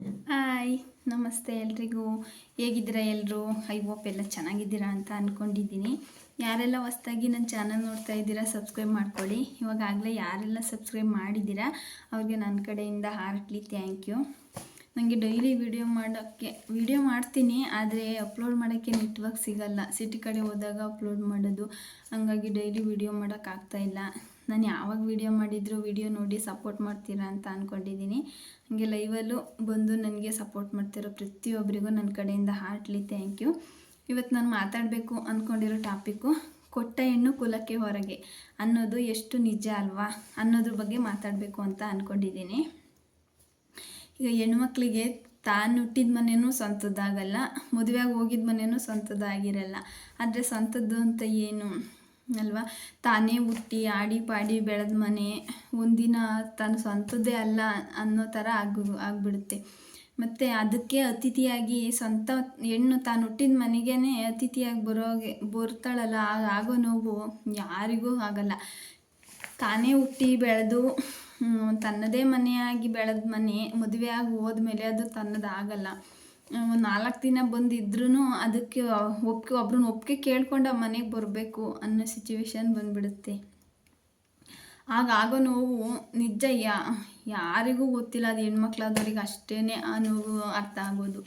Hi, ನಮಸ್ತೆ ಎಲ್ರಿಗೂ. ಹೇಗಿದ್ದೀರಾ ಎಲ್ಲರೂ ಐ ಹೋಪ್ ಎಲ್ಲ ಚೆನ್ನಾಗಿದ್ದೀರಾ ಅಂತ ಅಂದ್ಕೊಂಡಿದ್ದೀನಿ ಯಾರೆಲ್ಲ ಹೊಸ್ದಾಗಿ ನನ್ನ ಚಾನಲ್ ನೋಡ್ತಾ ಇದ್ದೀರಾ ಸಬ್ಸ್ಕ್ರೈಬ್ ಮಾಡ್ಕೊಳ್ಳಿ. ಇವಾಗಲೇ ಯಾರೆಲ್ಲ ಸಬ್ಸ್ಕ್ರೈಬ್ ಮಾಡಿದ್ದೀರಾ, ಅವ್ರಿಗೆ ನನ್ನ ಕಡೆಯಿಂದ ಹಾರ್ಟ್ಲಿ ಥ್ಯಾಂಕ್ ಯು ನನಗೆ ಡೈಲಿ ವಿಡಿಯೋ ಮಾಡೋಕ್ಕೆ ವಿಡಿಯೋ ಮಾಡ್ತೀನಿ, ಆದರೆ ಅಪ್ಲೋಡ್ ಮಾಡೋಕ್ಕೆ ನೆಟ್ವರ್ಕ್ ಸಿಗಲ್ಲ. ಸಿಟಿ ಕಡೆ ಹೋದಾಗ ಅಪ್ಲೋಡ್ ಮಾಡೋದು, ಹಂಗಾಗಿ ಡೈಲಿ ವಿಡಿಯೋ ಮಾಡೋಕ್ಕಾಗ್ತಾಯಿಲ್ಲ ನಾನು ಯಾವಾಗ ವಿಡಿಯೋ ಮಾಡಿದ್ರು ವಿಡಿಯೋ ನೋಡಿ ಸಪೋರ್ಟ್ ಮಾಡ್ತೀರಾ ಅಂತ ಅಂದ್ಕೊಂಡಿದ್ದೀನಿ ಹಾಗೆ ಲೈವಲ್ಲೂ ಬಂದು ನನಗೆ ಸಪೋರ್ಟ್ ಮಾಡ್ತಿರೋ ಪ್ರತಿಯೊಬ್ಬರಿಗೂ ನನ್ನ ಕಡೆಯಿಂದ ಹಾರ್ಟ್ಲಿ ಥ್ಯಾಂಕ್ ಯು ಇವತ್ತು ನಾನು ಮಾತಾಡಬೇಕು ಅಂದ್ಕೊಂಡಿರೋ ಟಾಪಿಕ್ಕು ಕೊಟ್ಟ ಹೆಣ್ಣು ಕುಲಕ್ಕೆ ಹೊರಗೆ ಅನ್ನೋದು ಎಷ್ಟು ನಿಜ ಅಲ್ವಾ ಅನ್ನೋದ್ರ ಬಗ್ಗೆ ಮಾತಾಡಬೇಕು ಅಂತ ಅಂದ್ಕೊಂಡಿದ್ದೀನಿ ಈಗ ಹೆಣ್ಮಕ್ಳಿಗೆ ತಾನು ಹುಟ್ಟಿದ ಮನೆಯೂ ಸ್ವಂತದ್ದಾಗಲ್ಲ, ಮದುವೆಯಾಗಿ ಹೋಗಿದ ಮನೆಯೂ ಸ್ವಂತದ್ದಾಗಿರಲ್ಲ. ಆದರೆ ಸ್ವಂತದ್ದು ಅಂತ ಏನು? ಅಲ್ವಾ? ತಾನೇ ಹುಟ್ಟಿ ಆಡಿ ಪಾಡಿ ಬೆಳೆದ ಮನೆ, ಒಂದಿನ ತನ್ನ ಸ್ವಂತದ್ದೇ ಅಲ್ಲ ಅನ್ನೋ ಥರ ಆಗು, ಆಗಿಬಿಡುತ್ತೆ. ಮತ್ತು ಅದಕ್ಕೆ ಅತಿಥಿಯಾಗಿ ಸ್ವಂತ ಹೆಣ್ಣು ತಾನು ಹುಟ್ಟಿದ ಮನೆಗೇ ಅತಿಥಿಯಾಗಿ ಬರೋಗೆ, ಬರ್ತಾಳಲ್ಲ, ಆಗ, ಆಗೋ ನೋವು ಯಾರಿಗೂ ಆಗಲ್ಲ. ತಾನೇ ಹುಟ್ಟಿ ಬೆಳೆದು ತನ್ನದೇ ಮನೆಯಾಗಿ ಬೆಳೆದ ಮನೆ, ಮದುವೆಯಾಗಿ ಹೋದ್ಮೇಲೆ ಅದು ತನ್ನದಾಗಲ್ಲ ಒಂದು ನಾಲ್ಕು ದಿನ ಬಂದಿದ್ರೂ ಅದಕ್ಕೆ ಒಪ್ಪಿಗೆ ಒಬ್ರನ್ನ ಒಪ್ಪಿಗೆ ಕೇಳ್ಕೊಂಡು ಆ ಮನೆಗೆ ಬರಬೇಕು ಅನ್ನೋ ಸಿಚುವೇಶನ್ ಬಂದ್ಬಿಡುತ್ತೆ. ಆಗ ಆಗೋ ನೋವು ನಿಜ ಯಾ, ಯಾರಿಗೂ ಗೊತ್ತಿಲ್ಲ, ಅದು ಹೆಣ್ಮಕ್ಳಾದವ್ರಿಗೆ ಅಷ್ಟೇ ಆ ನೋವು ಅರ್ಥ ಆಗೋದು.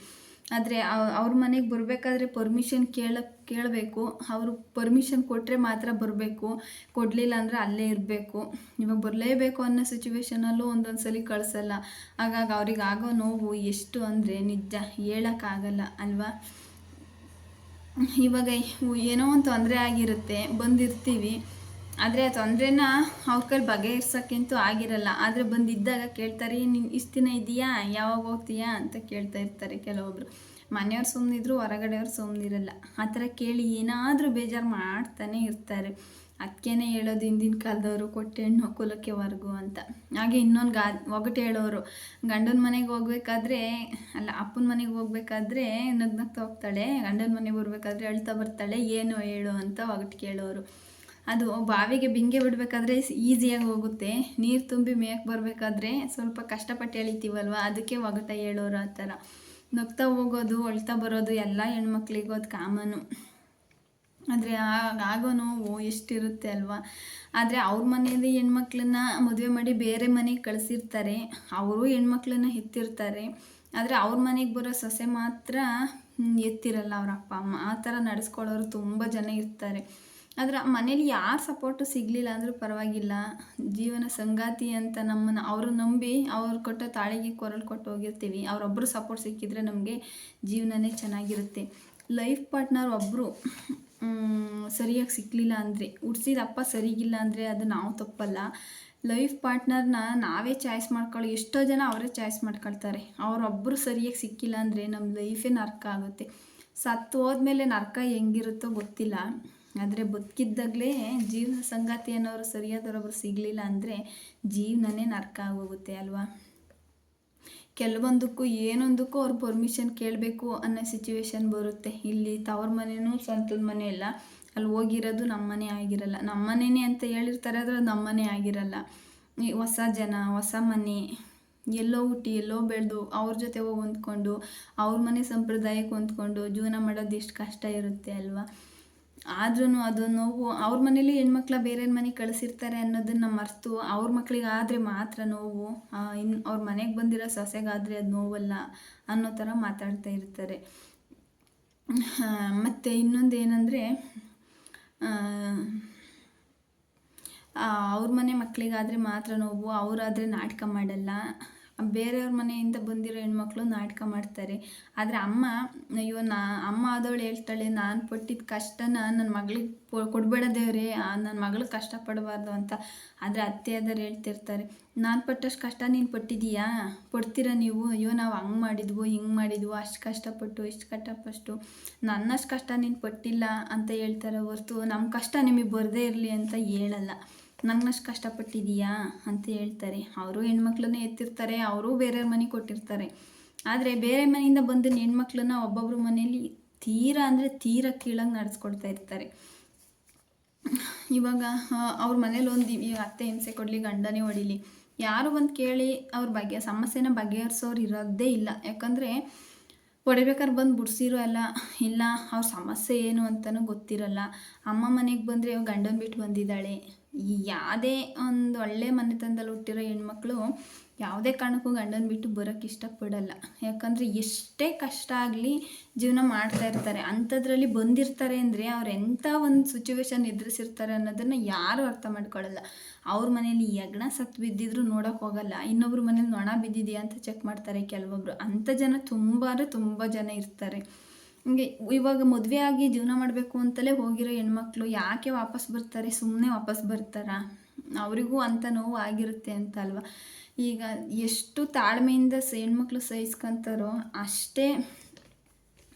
ಆದರೆ ಅವ್ರ ಮನೆಗೆ ಬರಬೇಕಾದ್ರೆ ಪರ್ಮಿಷನ್ ಕೇಳ, ಕೇಳಬೇಕು. ಅವರು ಪರ್ಮಿಷನ್ ಕೊಟ್ಟರೆ ಮಾತ್ರ ಬರಬೇಕು. ಕೊಡಲಿಲ್ಲ ಅಂದರೆ ಅಲ್ಲೇ ಇರಬೇಕು. ಇವಾಗ ಬರಲೇಬೇಕು ಅನ್ನೋ ಸಿಚುವೇಶನಲ್ಲೂ ಒಂದೊಂದು ಸಲ ಕಳಿಸಲ್ಲ. ಹಾಗಾಗಿ ಅವ್ರಿಗೆ ಆಗೋ ನೋವು ಎಷ್ಟು ಅಂದರೆ ನಿಜ ಹೇಳೋಕ್ಕಾಗಲ್ಲ, ಅಲ್ವಾ? ಇವಾಗ ಏನೋ ಒಂದು ತೊಂದರೆ ಆಗಿರುತ್ತೆ. ಬಂದಿರ್ತೀವಿ. ಆದರೆ ಆ ತೊಂದರೆನ ಅವ್ರ ಕೈಲಿ ಬಗೆಹರಿಸೋಕ್ಕಂತೂ ಆಗಿರಲ್ಲ. ಆದರೆ ಬಂದಿದ್ದಾಗ ಕೇಳ್ತಾರೆ ನೀನು ಇಷ್ಟು ದಿನ ಇದೆಯಾ ಯಾವಾಗ ಹೋಗ್ತೀಯಾ? ಅಂತ ಕೇಳ್ತಾ ಇರ್ತಾರೆ ಕೆಲವೊಬ್ಬರು ಮನೆಯವ್ರು ಸುಮ್ಮನಿದ್ರು ಹೊರಗಡೆಯವ್ರು ಸುಮ್ಮನಿರಲ್ಲ ಆ ಥರ ಕೇಳಿ ಏನಾದರೂ ಬೇಜಾರು ಮಾಡ್ತಾನೆ ಇರ್ತಾರೆ. ಅದಕ್ಕೇನೆ ಹೇಳೋದು ಹಿಂದಿನ ಕಾಲದವರು ಕೊಟ್ಟೆಣ್ಣು ಕುಲಕ್ಕೆ ವರ್ಗು ಅಂತ. ಹಾಗೆ ಇನ್ನೊಂದು ಗಾ, ಒಗಟು ಹೇಳೋರು. ಗಂಡನ ಮನೆಗೆ ಹೋಗ್ಬೇಕಾದ್ರೆ, ಅಲ್ಲ, ಅಪ್ಪನ ಮನೆಗೆ ಹೋಗ್ಬೇಕಾದ್ರೆ ನಗ್ನಗ್ತಾ ಹೋಗ್ತಾಳೆ. ಗಂಡನ ಮನೆಗೆ ಬರಬೇಕಾದ್ರೆ ಅಳ್ತಾ ಬರ್ತಾಳೆ. ಏನು ಹೇಳು ಅಂತ ಒಗಟು ಕೇಳೋರು. ಅದು ಬಾವಿಗೆ ಬಿಂಗೆ ಬಿಡಬೇಕಾದ್ರೆ ಈಸಿಯಾಗಿ ಹೋಗುತ್ತೆ. ನೀರು ತುಂಬಿ ಮೇಯಕ್ಕೆ ಬರಬೇಕಾದ್ರೆ ಸ್ವಲ್ಪ ಕಷ್ಟಪಟ್ಟು ಎಳಿತೀವಲ್ವ? ಅದಕ್ಕೆ ಒಗಟ ಹೇಳೋರು ಆ ಥರ. ನಗ್ತಾ ಹೋಗೋದು, ಅಳ್ತಾ ಬರೋದು ಎಲ್ಲ ಹೆಣ್ಮಕ್ಳಿಗೂ ಅದು ಕಾಮನು. ಆದರೆ ಆಗೋ ನೋವು ಎಷ್ಟಿರುತ್ತೆ ಅಲ್ವಾ? ಆದರೆ ಅವ್ರ ಮನೆಯಲ್ಲಿ ಹೆಣ್ಮಕ್ಳನ್ನ ಮದುವೆ ಮಾಡಿ ಬೇರೆ ಮನೆಗೆ ಕಳಿಸಿರ್ತಾರೆ. ಅವರು ಹೆಣ್ಮಕ್ಳನ್ನ ಎತ್ತಿರ್ತಾರೆ ಆದರೆ ಅವ್ರ ಮನೆಗೆ ಬರೋ ಸೊಸೆ ಮಾತ್ರ ಎತ್ತಿರಲ್ಲ ಅವ್ರ ಅಪ್ಪ ಅಮ್ಮ. ಆ ಥರ ನಡೆಸ್ಕೊಳ್ಳೋರು ತುಂಬ ಜನ ಇರ್ತಾರೆ. ಆದರೆ ಮನೇಲಿ ಯಾರು ಸಪೋರ್ಟು ಸಿಗಲಿಲ್ಲ ಅಂದರೂ ಪರವಾಗಿಲ್ಲ. ಜೀವನ ಸಂಗಾತಿ ಅಂತ ನಮ್ಮನ್ನು ಅವರು ನಂಬಿ ಅವ್ರು ಕೊಟ್ಟ ತಾಳಿಗೆ ಕೊರಳು ಕೊಟ್ಟು ಹೋಗಿರ್ತೀವಿ. ಅವರೊಬ್ಬರು ಸಪೋರ್ಟ್ ಸಿಕ್ಕಿದ್ರೆ ನಮಗೆ ಜೀವನನೇ ಚೆನ್ನಾಗಿರುತ್ತೆ. ಲೈಫ್ ಪಾರ್ಟ್ನರ್ ಒಬ್ಬರು ಸರಿಯಾಗಿ ಸಿಕ್ಕಲಿಲ್ಲ ಅಂದರೆ ಹುಡ್ಸಿದ ಅಪ್ಪ ಸರಿಗಿಲ್ಲ ಅಂದರೆ ಅದು ನಾವು ತಪ್ಪಲ್ಲ. ಲೈಫ್ ಪಾರ್ಟ್ನರ್ನ ನಾವೇ ಚಾಯ್ಸ್ ಮಾಡ್ಕೊಳ್ಳಿ ಎಷ್ಟೋ ಜನ ಅವರೇ ಚಾಯ್ಸ್ ಮಾಡ್ಕೊಳ್ತಾರೆ. ಅವರೊಬ್ಬರು ಸರಿಯಾಗಿ ಸಿಕ್ಕಿಲ್ಲ ಅಂದರೆ ನಮ್ಮ ಲೈಫೇ ನರ್ಕ ಆಗುತ್ತೆ. ಸತ್ತು ಹೋದ್ಮೇಲೆ ನರ್ಕ ಹೆಂಗಿರುತ್ತೋ ಗೊತ್ತಿಲ್ಲ. ಆದರೆ ಬದುಕಿದ್ದಾಗಲೇ ಜೀವನ ಸಂಗಾತಿ ಅನ್ನೋರು ಸರಿಯಾದವರೊಬ್ಬರು ಸಿಗಲಿಲ್ಲ ಅಂದರೆ ಜೀವನನೇ ನರ್ಕ ಆಗೋಗುತ್ತೆ ಅಲ್ವಾ? ಕೆಲವೊಂದಕ್ಕೂ ಏನೊಂದಕ್ಕೂ ಅವ್ರು ಪರ್ಮಿಷನ್ ಕೇಳಬೇಕು ಅನ್ನೋ ಸಿಚುವೇಶನ್ ಬರುತ್ತೆ. ಇಲ್ಲಿ ತವ್ರ ಮನೆಯೂ ಸ್ವಂತದ ಮನೆ ಇಲ್ಲ ಅಲ್ಲಿ ಹೋಗಿರೋದು ನಮ್ಮ ಮನೆ ಆಗಿರಲ್ಲ. ನಮ್ಮ ಅಂತ ಹೇಳಿರ್ತಾರೆ ಆದರೆ ಅದು ನಮ್ಮ ಮನೆ ಆಗಿರಲ್ಲ ಹೊಸ ಜನ, ಹೊಸ ಮನೆ, ಎಲ್ಲೋ ಹುಟ್ಟಿ, ಎಲ್ಲೋ ಬೆಳೆದು ಅವ್ರ ಜೊತೆ ಹೋಗಿ ಹೊಂದ್ಕೊಂಡು, ಅವ್ರ ಮನೆ ಸಂಪ್ರದಾಯಕ್ಕೆ ಹೊಂದ್ಕೊಂಡು ಜೀವನ ಮಾಡೋದು ಎಷ್ಟು ಕಷ್ಟ ಇರುತ್ತೆ ಅಲ್ವಾ? ಆದ್ರೂ ಅದು ನೋವು, ಅವ್ರ ಮನೇಲಿ ಹೆಣ್ಮಕ್ಳ ಬೇರೆ ಮನೆಗೆ ಕಳಿಸಿರ್ತಾರೆ ಅನ್ನೋದನ್ನ ಮರೆತು ಅವ್ರ ಮಕ್ಳಿಗೆ ಆದರೆ ಮಾತ್ರ ನೋವು ಇನ್ನು ಅವ್ರ ಮನೆಗೆ ಬಂದಿರೋ ಸೊಸೆಗಾದರೆ ಅದು ನೋವಲ್ಲ ಅನ್ನೋ ಥರ ಮಾತಾಡ್ತಾ ಇರ್ತಾರೆ. ಮತ್ತು ಇನ್ನೊಂದು ಏನಂದರೆ ಅವ್ರ ಮನೆ ಮಕ್ಕಳಿಗಾದರೆ ಮಾತ್ರ ನೋವು, ಅವರಾದರೆ ನಾಟಕ ಮಾಡಲ್ಲ ಬೇರೆಯವ್ರ ಮನೆಯಿಂದ ಬಂದಿರೋ ಹೆಣ್ಮಕ್ಳು ನಾಟಕ ಮಾಡ್ತಾರೆ. ಆದರೆ ಅಮ್ಮ, ಅಯ್ಯೋ, ನಾ, ಅಮ್ಮ ಆದವಳು ಹೇಳ್ತಾಳೆ, ನಾನು ಪಟ್ಟಿದ್ದ ಕಷ್ಟನ ನನ್ನ ಮಗಳಿಗೆ ಕೊಡಬೇಡ ದೇವ್ರೆ ನನ್ನ ಮಗಳು ಕಷ್ಟಪಡಬಾರ್ದು ಅಂತ ಆದರೆ ಅತ್ತೆ ಆದವ್ರು ಹೇಳ್ತಿರ್ತಾರೆ. ನಾನು ಪಟ್ಟಷ್ಟು ಕಷ್ಟ ನೀನು ಪಟ್ಟಿದೀಯಾ? ಪಡ್ತೀರ ನೀವು? ಅಯ್ಯೋ, ನಾವು ಹಂಗೆ ಮಾಡಿದ್ವು, ಹಿಂಗೆ ಮಾಡಿದ್ವು, ಅಷ್ಟು ಕಷ್ಟಪಟ್ಟು, ಇಷ್ಟು ಕಷ್ಟಪಷ್ಟು. ನನ್ನಷ್ಟು ಕಷ್ಟ ನೀನು ಪಟ್ಟಿಲ್ಲ ಅಂತ ಹೇಳ್ತಾರೆ ಹೊರ್ತು ನಮ್ಮ ಕಷ್ಟ ನಿಮಗೆ ಬರದೇ ಇರಲಿ ಅಂತ ಹೇಳಲ್ಲ. ನನ್ನಷ್ಟು ಕಷ್ಟಪಟ್ಟಿದೀಯಾ ಅಂತ ಹೇಳ್ತಾರೆ. ಅವರು ಹೆಣ್ಮಕ್ಳನ್ನ ಎತ್ತಿರ್ತಾರೆ, ಅವರು ಬೇರೆಯವ್ರ ಮನೆಗೆ ಕೊಟ್ಟಿರ್ತಾರೆ. ಆದರೆ ಬೇರೆ ಮನೆಯಿಂದ ಬಂದ ಹೆಣ್ಮಕ್ಳನ್ನ ಒಬ್ಬೊಬ್ಬರು ಮನೇಲಿ ತೀರಾ ಅಂದರೆ ತೀರಾ ಕೀಳಂಗೆ ನಡೆಸ್ಕೊಡ್ತಾ ಇರ್ತಾರೆ. ಇವಾಗ ಅವ್ರ ಮನೇಲಿ ಒಂದು ಅತ್ತೆ ಹಿಂಸೆ ಕೊಡಲಿ, ಗಂಡನೇ ಹೊಡಿಲಿ. ಯಾರು ಬಂದು ಕೇಳಿ ಅವ್ರ ಬಗ್ಗೆ, ಸಮಸ್ಯೆನ ಬಗೆಹರಿಸೋರು ಇರೋದೇ ಇಲ್ಲ. ಯಾಕಂದರೆ ಹೊಡಿಬೇಕಾದ್ರೆ ಬಂದು ಬಿಡಿಸಿರೋ ಅಲ್ಲ, ಇಲ್ಲ ಅವ್ರ ಸಮಸ್ಯೆ ಏನು ಅಂತಲೂ ಗೊತ್ತಿರಲ್ಲ. ಅಮ್ಮ ಮನೆಗೆ ಬಂದರೆ ಗಂಡನ ಬಿಟ್ಟು ಬಂದಿದ್ದಾಳೆ. ಯಾವುದೇ ಒಂದು ಒಳ್ಳೆ ಮನೆತನದಲ್ಲಿ ಹುಟ್ಟಿರೋ ಹೆಣ್ಮಕ್ಳು ಯಾವುದೇ ಕಾರಣಕ್ಕೂ ಗಂಡನ ಬಿಟ್ಟು ಬರೋಕ್ಕೆ ಇಷ್ಟಪಡಲ್ಲ. ಯಾಕಂದರೆ ಎಷ್ಟೇ ಕಷ್ಟ ಆಗಲಿ ಜೀವನ ಮಾಡ್ತಾ ಇರ್ತಾರೆ. ಅಂಥದ್ರಲ್ಲಿ ಬಂದಿರ್ತಾರೆ ಅಂದರೆ ಅವ್ರು ಎಂಥ ಒಂದು ಸಿಚುವೇಶನ್ ಎದುರಿಸಿರ್ತಾರೆ ಅನ್ನೋದನ್ನು ಯಾರೂ ಅರ್ಥ ಮಾಡ್ಕೊಳ್ಳಲ್ಲ ಅವ್ರ ಮನೇಲಿ ಯಜ್ಞ ಸತ್ತು ಬಿದ್ದಿದ್ರು ನೋಡೋಕೆ ಹೋಗಲ್ಲ. ಇನ್ನೊಬ್ರ ಮನೇಲಿ ನೊಣ ಬಿದ್ದಿದೆಯಾ ಅಂತ ಚೆಕ್ ಮಾಡ್ತಾರೆ ಕೆಲವೊಬ್ರು. ಅಂಥ ಜನ ತುಂಬ ಅಂದರೆ ತುಂಬ ಜನ ಇರ್ತಾರೆ. ಹಂಗೆ ಇವಾಗ ಮದುವೆ ಆಗಿ ಜೀವನ ಮಾಡಬೇಕು ಅಂತಲೇ ಹೋಗಿರೋ ಹೆಣ್ಮಕ್ಳು ಯಾಕೆ ವಾಪಸ್ ಬರ್ತಾರೆ? ಸುಮ್ಮನೆ ವಾಪಸ್ ಬರ್ತಾರಾ? ಅವರಿಗೂ ಅಂತ ನೋವು ಆಗಿರುತ್ತೆ ಅಂತ ಅಲ್ವಾ? ಈಗ ಎಷ್ಟು ತಾಳ್ಮೆಯಿಂದ ಸ ಹೆಣ್ಮಕ್ಳು ಸಹಿಸ್ಕೊಂತಾರೋ ಅಷ್ಟೇ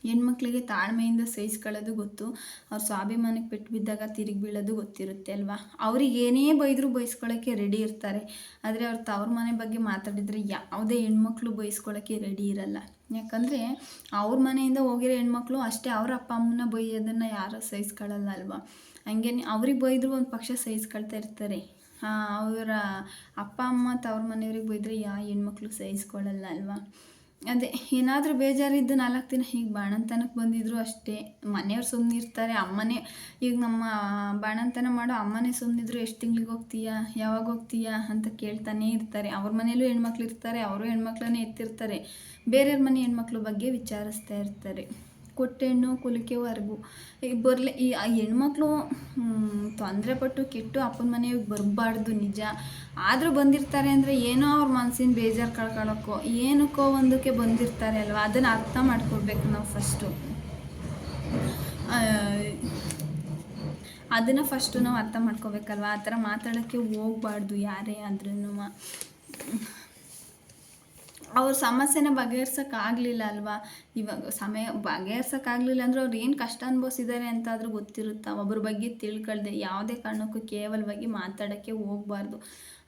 ಹೆಣ್ಮಕ್ಳಿಗೆ ತಾಳ್ಮೆಯಿಂದ ಸಹಿಸ್ಕೊಳ್ಳೋದು ಗೊತ್ತು, ಅವ್ರ ಸ್ವಾಭಿಮಾನಕ್ಕೆ ಪೆಟ್ಟು ಬಿದ್ದಾಗ ತಿರುಗಿ ಬೀಳೋದು ಗೊತ್ತಿರುತ್ತೆ ಅಲ್ವಾ? ಅವ್ರಿಗೆ ಏನೇ ಬೈದರೂ ಬೈಸ್ಕೊಳ್ಳೋಕ್ಕೆ ರೆಡಿ ಇರ್ತಾರೆ. ಆದರೆ ಅವ್ರ ತವ್ರ ಮನೆ ಬಗ್ಗೆ ಮಾತಾಡಿದರೆ ಯಾವುದೇ ಹೆಣ್ಮಕ್ಳು ಬೈಸ್ಕೊಳ್ಳೋಕ್ಕೆ ರೆಡಿ ಇರಲ್ಲ. ಯಾಕಂದರೆ ಅವ್ರ ಮನೆಯಿಂದ ಹೋಗಿರೋ ಹೆಣ್ಮಕ್ಳು ಅಷ್ಟೇ ಅವ್ರ ಅಪ್ಪ ಅಮ್ಮನ ಬೈಯೋದನ್ನು ಯಾರೂ ಸಹಿಸ್ಕೊಳ್ಳಲ್ಲ ಅಲ್ವಾ? ಹಂಗೆ ಅವ್ರಿಗೆ ಬೈದರೂ ಒಂದು ಪಕ್ಷ ಸಹಿಸ್ಕೊಳ್ತಾ ಇರ್ತಾರೆ. ಅವರ ಅಪ್ಪ ಅಮ್ಮ ತವ್ರ ಮನೆಯವ್ರಿಗೆ ಬೈದರೆ ಯಾ ಹೆಣ್ಮಕ್ಳು ಸಹಿಸ್ಕೊಳ್ಳಲ್ಲ ಅಲ್ವಾ? ಅದೇ, ಏನಾದರೂ ಬೇಜಾರಿದ್ದು ನಾಲ್ಕು ದಿನ ಹೀಗೆ ಬಾಣಂತನಕ್ಕೆ ಬಂದಿದ್ರು ಅಷ್ಟೇ. ಮನೆಯವ್ರು ಸುಮ್ಮನೆ ಇರ್ತಾರೆ ಅಮ್ಮನೇ, ಈಗ ನಮ್ಮ ಬಾಣಂತನ ಮಾಡೋ ಅಮ್ಮನೇ ಸುಮ್ಮನಿದ್ರು ಎಷ್ಟು ತಿಂಗ್ಳಿಗೆ ಹೋಗ್ತೀಯಾ? ಯಾವಾಗ ಹೋಗ್ತೀಯಾ? ಅಂತ ಕೇಳ್ತಾನೇ ಇರ್ತಾರೆ. ಅವ್ರ ಮನೇಲೂ ಹೆಣ್ಮಕ್ಳು ಇರ್ತಾರೆ. ಅವರು ಹೆಣ್ಮಕ್ಳನ್ನೇ ಎತ್ತಿರ್ತಾರೆ. ಬೇರೆಯವ್ರ ಮನೆ ಹೆಣ್ಮಕ್ಳ ಬಗ್ಗೆ ವಿಚಾರಿಸ್ತಾ ಇರ್ತಾರೆ. ಕೊಟ್ಟೆಣ್ಣು ಕುಲಿಕೆವರೆಗೂ. ಈಗ ಬರಲಿ, ಈ ಹೆಣ್ಮಕ್ಳು ತೊಂದರೆ ಪಟ್ಟು ಕೆಟ್ಟು ಅಪ್ಪನ ಮನೆಗೆ ಬರಬಾರ್ದು ನಿಜ. ಆದರೂ ಬಂದಿರ್ತಾರೆ ಅಂದರೆ ಏನೋ ಅವ್ರ ಮನಸ್ಸಿನ ಬೇಜಾರು ಕಳ್ಕೊಳ್ಳೋಕ್ಕೋ ಏನಕ್ಕೋ ಒಂದಕ್ಕೆ ಬಂದಿರ್ತಾರೆ ಅಲ್ವಾ? ಅದನ್ನು ಅರ್ಥ ಮಾಡ್ಕೊಡ್ಬೇಕು ನಾವು ಫಸ್ಟು ಅದನ್ನು ಫಸ್ಟು ನಾವು ಅರ್ಥ ಮಾಡ್ಕೋಬೇಕಲ್ವ? ಆ ಥರ ಮಾತಾಡೋಕ್ಕೆ ಹೋಗ್ಬಾರ್ದು ಯಾರೇ ಆದ್ರೂ ಅವ್ರ ಸಮಸ್ಯೆನ ಬಗೆಹರ್ಸೋಕ್ಕಾಗಲಿಲ್ಲ ಅಲ್ವಾ? ಇವಾಗ ಸಮಯ ಬಗೆಹರ್ಸೋಕ್ಕಾಗಲಿಲ್ಲ ಅಂದ್ರೆ ಅವ್ರು ಏನು ಕಷ್ಟ ಅನುಭವಿಸಿದ್ದಾರೆ ಅಂತಾದರೂ ಗೊತ್ತಿರುತ್ತಾ? ಒಬ್ಬರ ಬಗ್ಗೆ ತಿಳ್ಕೊಳ್ದೆ, ಯಾವುದೇ ಕಾರಣಕ್ಕೂ ಕೇವಲವಾಗಿ ಮಾತಾಡೋಕ್ಕೆ ಹೋಗ್ಬಾರ್ದು.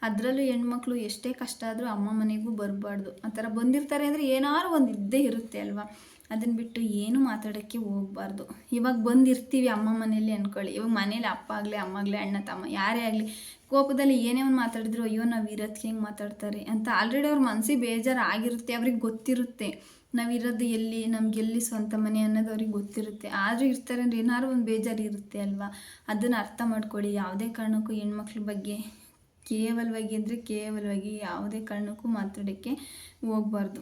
ಅದರಲ್ಲೂ ಹೆಣ್ಮಕ್ಳು ಎಷ್ಟೇ ಕಷ್ಟ ಆದರೂ ಅಮ್ಮ ಮನೆಗೂ ಬರಬಾರ್ದು. ಆ ಥರ ಬಂದಿರ್ತಾರೆ ಅಂದರೆ ಏನಾದ್ರು ಒಂದು ಇದ್ದೇ ಇರುತ್ತೆ ಅಲ್ವಾ? ಅದನ್ನು ಬಿಟ್ಟು ಏನು ಮಾತಾಡೋಕ್ಕೆ ಹೋಗ್ಬಾರ್ದು. ಇವಾಗ ಬಂದಿರ್ತೀವಿ ಅಮ್ಮ ಮನೇಲಿ ಅಂದ್ಕೊಳ್ಳಿ ಇವಾಗ ಮನೇಲಿ ಅಪ್ಪ ಆಗಲಿ, ಅಮ್ಮ ಆಗಲಿ, ಅಣ್ಣ, ತಮ್ಮ ಯಾರೇ ಆಗಲಿ ಕೋಪದಲ್ಲಿ ಏನೇ ಒಂದು ಮಾತಾಡಿದ್ರು ಅಯ್ಯೋ ನಾವು ಇರೋದಕ್ಕೆ ಹೆಂಗೆ ಮಾತಾಡ್ತಾರೆ ಅಂತ ಆಲ್ರೆಡಿ ಅವ್ರ ಮನಸ್ಸಿಗೆ ಬೇಜಾರು ಆಗಿರುತ್ತೆ, ಅವ್ರಿಗೆ ಗೊತ್ತಿರುತ್ತೆ. ನಾವು ಇರೋದು ಎಲ್ಲಿ, ನಮ್ಗೆ ಎಲ್ಲಿ ಸ್ವಂತ ಮನೆ ಅನ್ನೋದು ಅವ್ರಿಗೆ ಗೊತ್ತಿರುತ್ತೆ. ಆದರೂ ಇರ್ತಾರೆ ಅಂದ್ರೆ ಏನಾದ್ರು ಒಂದು ಬೇಜಾರು ಇರುತ್ತೆ ಅಲ್ವಾ? ಅದನ್ನು ಅರ್ಥ ಮಾಡ್ಕೊಳ್ಳಿ. ಯಾವುದೇ ಕಾರಣಕ್ಕೂ ಹೆಣ್ಮಕ್ಳ ಬಗ್ಗೆ ಕೇವಲವಾಗಿ ಅಂದರೆ ಕೇವಲವಾಗಿ ಯಾವುದೇ ಕಾರಣಕ್ಕೂ ಮಾತಾಡೋಕ್ಕೆ ಹೋಗ್ಬಾರ್ದು.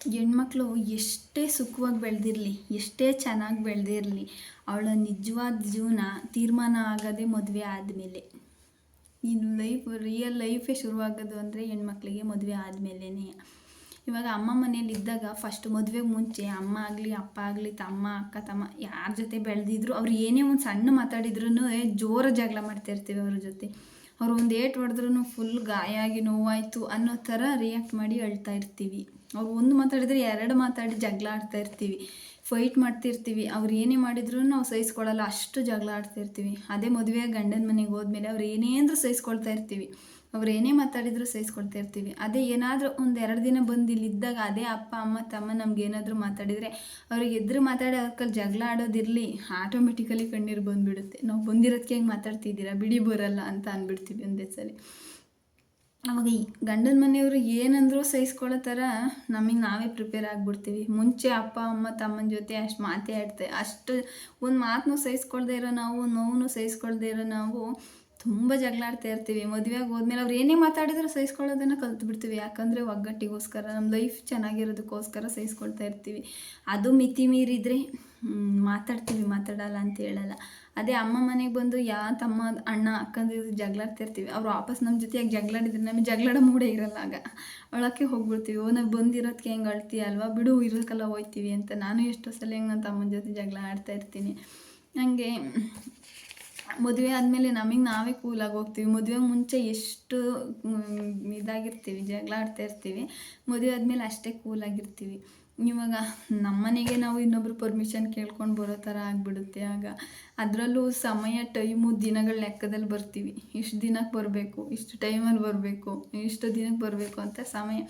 ಹೆಣ್ಮಕ್ಳು ಎಷ್ಟೇ ಸುಖವಾಗಿ ಬೆಳೆದಿರಲಿ, ಎಷ್ಟೇ ಚೆನ್ನಾಗಿ ಬೆಳೆದಿರಲಿ, ಅವಳ ನಿಜವಾದ ಜೀವನ ತೀರ್ಮಾನ ಆಗೋದೇ ಮದುವೆ ಆದಮೇಲೆ. ಇನ್ನು ಲೈಫ್ ರಿಯಲ್ ಲೈಫೇ ಶುರುವಾಗೋದು ಅಂದರೆ ಹೆಣ್ಮಕ್ಳಿಗೆ ಮದುವೆ ಆದಮೇಲೇ ಇವಾಗ ಅಮ್ಮ ಮನೇಲಿ ಇದ್ದಾಗ ಫಸ್ಟ್ ಮದುವೆಗೆ ಮುಂಚೆ ಅಮ್ಮ ಆಗಲಿ, ಅಪ್ಪ ಆಗಲಿ, ತಮ್ಮ, ಅಕ್ಕ, ತಮ್ಮ ಯಾರ ಜೊತೆ ಬೆಳೆದಿದ್ರು ಅವ್ರು ಏನೇ ಒಂದು ಸಣ್ಣ ಮಾತಾಡಿದ್ರು ಜೋರ ಜಗಳ ಮಾಡ್ತಾಯಿರ್ತೀವಿ ಅವ್ರ ಜೊತೆ. ಅವ್ರು ಒಂದು ಏಟ್ ಹೊಡೆದ್ರೂ ಫುಲ್ ಗಾಯ ಆಗಿ ನೋವಾಯಿತು ಅನ್ನೋ ಥರ ರಿಯಾಕ್ಟ್ ಮಾಡಿ ಅಳ್ತಾ ಇರ್ತೀವಿ. ಅವ್ರು ಒಂದು ಮಾತಾಡಿದ್ರೆ ಎರಡು ಮಾತಾಡಿ ಜಗಳ ಆಡ್ತಾ ಇರ್ತೀವಿ. ಫೈಟ್ ಮಾಡ್ತಿರ್ತೀವಿ ಅವ್ರು ಏನೇ ಮಾಡಿದ್ರು ನಾವು ಸಹಿಸ್ಕೊಳ್ಳಲ್ಲ, ಅಷ್ಟು ಜಗಳ ಆಡ್ತಿರ್ತೀವಿ ಅದೇ ಮದುವೆ ಗಂಡನ ಮನೆಗೆ ಹೋದ್ಮೇಲೆ ಅವ್ರು ಏನೇ ಅಂದರೂ ಸಹಿಸ್ಕೊಳ್ತಾ ಇರ್ತೀವಿ. ಅವ್ರು ಏನೇ ಮಾತಾಡಿದ್ರು ಸಹಿಸ್ಕೊಳ್ತಾ ಇರ್ತೀವಿ. ಅದೇ ಏನಾದರೂ ಒಂದು ಎರಡು ದಿನ ಬಂದು ಇಲ್ಲಿ ಇದ್ದಾಗ ಅದೇ ಅಪ್ಪ, ಅಮ್ಮ, ತಮ್ಮ ನಮ್ಗೆ ಏನಾದರೂ ಮಾತಾಡಿದರೆ ಅವ್ರಿಗೆ ಎದುರು ಮಾತಾಡಿ ಅವ್ರ ಕಲ್ಲಿ ಜಗಳ ಆಡೋದಿರಲಿ ಆಟೋಮೆಟಿಕಲಿ ಕಣ್ಣೀರು ಬಂದುಬಿಡುತ್ತೆ. ನಾವು ಬಂದಿರೋದಕ್ಕೆ ಹೆಂಗೆ ಮಾತಾಡ್ತಿದ್ದೀರಾ? ಬಿಡಿ ಬರಲ್ಲ ಅಂತ ಅಂದ್ಬಿಡ್ತೀವಿ ಒಂದೇ ಸಲ. ಅವಾಗ ಗಂಡನ ಮನೆಯವರು ಏನಂದರೂ ಸಹಿಸ್ಕೊಳ್ಳೋ ಥರ ನಮಗೆ ನಾವೇ ಪ್ರಿಪೇರ್ ಆಗಿಬಿಡ್ತೀವಿ. ಮುಂಚೆ ಅಪ್ಪ, ಅಮ್ಮ, ತಮ್ಮನ ಜೊತೆ ಅಷ್ಟು ಮಾತೇ ಆಡ್ತೆ. ಅಷ್ಟು ಒಂದು ಮಾತನ್ನು ಸಹಿಸ್ಕೊಳ್ದೇ ಇರೋ ನಾವು ನೋವು ಸಹಿಸ್ಕೊಳ್ದೇ ಇರೋ ನಾವು ತುಂಬ ಜಗಳಾಡ್ತಾ ಇರ್ತೀವಿ. ಮದುವೆಗೆ ಹೋದ್ಮೇಲೆ ಅವ್ರು ಏನೇ ಮಾತಾಡಿದ್ರು ಸಹಿಸ್ಕೊಳ್ಳೋದನ್ನು ಕಲ್ತು ಬಿಡ್ತೀವಿ ಯಾಕಂದರೆ ಒಗ್ಗಟ್ಟಿಗೋಸ್ಕರ ನಮ್ಮ ಲೈಫ್ ಚೆನ್ನಾಗಿರೋದಕ್ಕೋಸ್ಕರ ಸಹಿಸ್ಕೊಳ್ತಾ ಇರ್ತೀವಿ. ಅದು ಮಿತಿ ಮೀರಿದರೆ ಮಾತಾಡ್ತೀವಿ, ಮಾತಾಡಲ್ಲ ಅಂತ ಹೇಳಲ್ಲ. ಅದೇ ಅಮ್ಮ ಮನೆಗೆ ಬಂದು ಯಾ ತಮ್ಮ ಅಣ್ಣ ಅಕ್ಕಂದಿರು ಜಗಳಾಡ್ತಿರ್ತೀವಿ ಅವ್ರು ವಾಪಸ್ ನಮ್ಮ ಜೊತೆಯಾಗಿ ಜಗಳಾಡಿದ್ರೆ ನಮಗೆ ಜಗಳಾಡೋ ಮೂಡೇ ಇರಲ್ಲ ಆಗ. ಒಳಕ್ಕೆ ಹೋಗ್ಬಿಡ್ತೀವಿ. ಓ, ನಾವು ಬಂದಿರೋದಕ್ಕೆ ಹೆಂಗೆ ಅಳ್ತೀಯ ಅಲ್ವಾ? ಬಿಡು ಇರೋದಕ್ಕೆಲ್ಲ ಹೋಯ್ತೀವಿ ಅಂತ. ನಾನು ಎಷ್ಟೋ ಸಲ ಹೆಂಗೆ ನನ್ನ ತಮ್ಮನ ಜೊತೆ ಜಗಳ ಆಡ್ತಾ ಇರ್ತೀನಿ. ಹಂಗೆ ಮದುವೆ ಆದಮೇಲೆ ನಮಗೆ ನಾವೇ ಕೂಲಾಗಿ ಹೋಗ್ತೀವಿ. ಮದುವೆ ಮುಂಚೆ ಎಷ್ಟು ಇದಾಗಿರ್ತೀವಿ ಜಗಳ ಆಡ್ತಾ ಇರ್ತೀವಿ. ಮದುವೆ ಆದಮೇಲೆ ಅಷ್ಟೇ ಕೂಲಾಗಿರ್ತೀವಿ ಇವಾಗ ನಮ್ಮನೆಗೆ ನಾವು ಇನ್ನೊಬ್ರು ಪರ್ಮಿಷನ್ ಕೇಳ್ಕೊಂಡು ಬರೋ ಥರ ಆಗಿಬಿಡುತ್ತೆ. ಆಗ ಅದರಲ್ಲೂ ಸಮಯ ಟೈಮು ದಿನಗಳ ಲೆಕ್ಕದಲ್ಲಿ ಬರ್ತೀವಿ. ಇಷ್ಟು ದಿನಕ್ಕೆ ಬರಬೇಕು, ಇಷ್ಟು ಟೈಮಲ್ಲಿ ಬರಬೇಕು, ಇಷ್ಟು ದಿನಕ್ಕೆ ಬರಬೇಕು ಅಂತ ಸಮಯ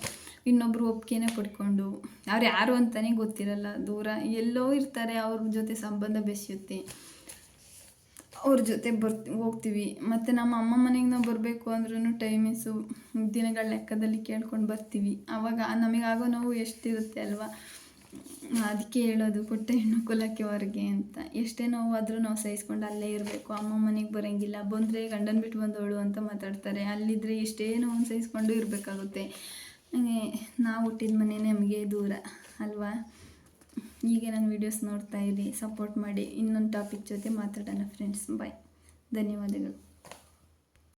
ಇನ್ನೊಬ್ಬರು ಒಪ್ಪಿಗೆನೆ ಪಡ್ಕೊಂಡು. ಅವ್ರು ಯಾರು ಅಂತಲೇ ಗೊತ್ತಿರಲ್ಲ. ದೂರ ಎಲ್ಲೋ ಇರ್ತಾರೆ, ಅವ್ರ ಜೊತೆ ಸಂಬಂಧ ಬೆಸೆಯುತ್ತೆ. ಅವ್ರ ಜೊತೆ ಬರ್ತಿ ಹೋಗ್ತೀವಿ. ಮತ್ತು ನಮ್ಮ ಅಮ್ಮ ಮನೆಗೆ ನಾವು ಬರಬೇಕು ಅಂದ್ರೂ ಟೈಮಿಂಗ್ಸು ದಿನಗಳ ಲೆಕ್ಕದಲ್ಲಿ ಕೇಳ್ಕೊಂಡು ಬರ್ತೀವಿ. ಆವಾಗ ನಮಗಾಗೋ ನೋವು ಎಷ್ಟಿರುತ್ತೆ ಅಲ್ವಾ? ಅದಕ್ಕೆ ಹೇಳೋದು ಪುಟ್ಟ ಹೆಣ್ಣು ಕುಲಕ್ಕೆ ಹೊರಗೆ ಅಂತ. ಎಷ್ಟೇ ನೋವಾದರೂ ನಾವು ಸಹಿಸ್ಕೊಂಡು ಅಲ್ಲೇ ಇರಬೇಕು. ಅಮ್ಮ ಮನೆಗೆ ಬರೋಂಗಿಲ್ಲ. ಬಂದರೆ ಗಂಡನ ಬಿಟ್ಟು ಬಂದವಳು ಅಂತ ಮಾತಾಡ್ತಾರೆ. ಅಲ್ಲಿದ್ದರೆ ಎಷ್ಟೇ ನೋವು ಸಹಿಸ್ಕೊಂಡು ಇರಬೇಕಾಗುತ್ತೆ. ನಾವು ಹುಟ್ಟಿದ ಮನೆ ನಮಗೆ ದೂರ, ಅಲ್ವಾ? ಹೀಗೆ ನನ್ನ ವೀಡಿಯೋಸ್ ನೋಡ್ತಾ ಇರಿ ಸಪೋರ್ಟ್ ಮಾಡಿ ಇನ್ನೊಂದು ಟಾಪಿಕ್ ಜೊತೆ ಮಾತಾಡೋಣ ಫ್ರೆಂಡ್ಸ್ ಬಾಯ್ ಧನ್ಯವಾದಗಳು.